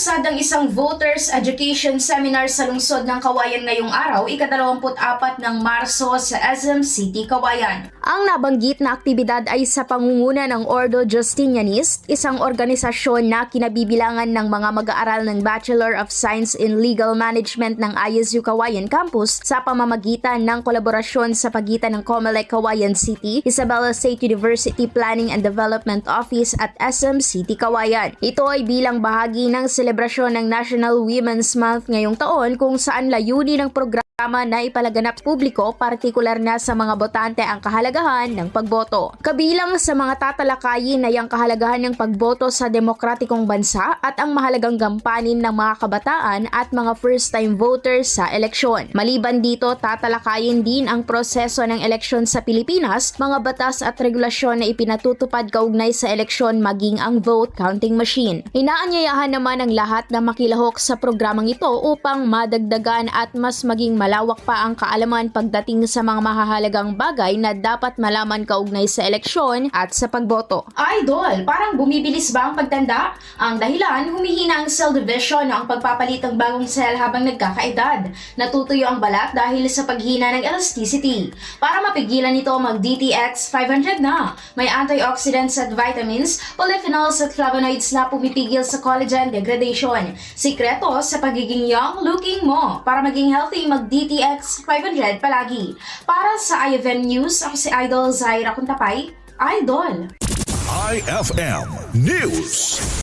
Nalunsad ang isang Voters Education Seminar sa lungsod ng Kawayan ngayong araw, ika-24 ng Marso sa SM City, Kawayan. Ang nabanggit na aktibidad ay sa pangunguna ng Ordo Justinianist, isang organisasyon na kinabibilangan ng mga mag-aaral ng Bachelor of Science in Legal Management ng ISU Kawayan Campus sa pamamagitan ng kolaborasyon sa pagitan ng COMELEC Kawayan City, Isabela State University Planning and Development Office at SM City Kawayan. Ito ay bilang bahagi ng selebrasyon ng National Women's Month ngayong taon kung saan layunin ng programa na ipalaganap publiko, partikular na sa mga botante ang kahalagahan ng pagboto. Kabilang sa mga tatalakayin ay ang kahalagahan ng pagboto sa demokratikong bansa at ang mahalagang gampanin ng mga kabataan at mga first-time voters sa eleksyon. Maliban dito, tatalakayin din ang proseso ng eleksyon sa Pilipinas, mga batas at regulasyon na ipinatutupad kaugnay sa eleksyon maging ang vote counting machine. Inaanyayahan naman ang lahat na makilahok sa programang ito upang madagdagan at mas maging malawak pa ang kaalaman pagdating sa mga mahahalagang bagay na dapat malaman kaugnay sa eleksyon at sa pagboto. Idol, parang bumibilis ba ang pagtanda? Ang dahilan, humihina ang cell division o ang pagpapalit ng bagong cell habang nagkakaedad. Natutuyo ang balat dahil sa paghina ng elasticity. Para mapigilan ito, mag-DTX 500 na. May antioxidants at vitamins, polyphenols at flavonoids na pumipigil sa collagen degradation. Sikreto sa pagiging young looking mo. Para maging healthy, mag-DTX 500 palagi. Para sa IFM News, ako si Idol Zaira Kuntapay. Idol! IFM News.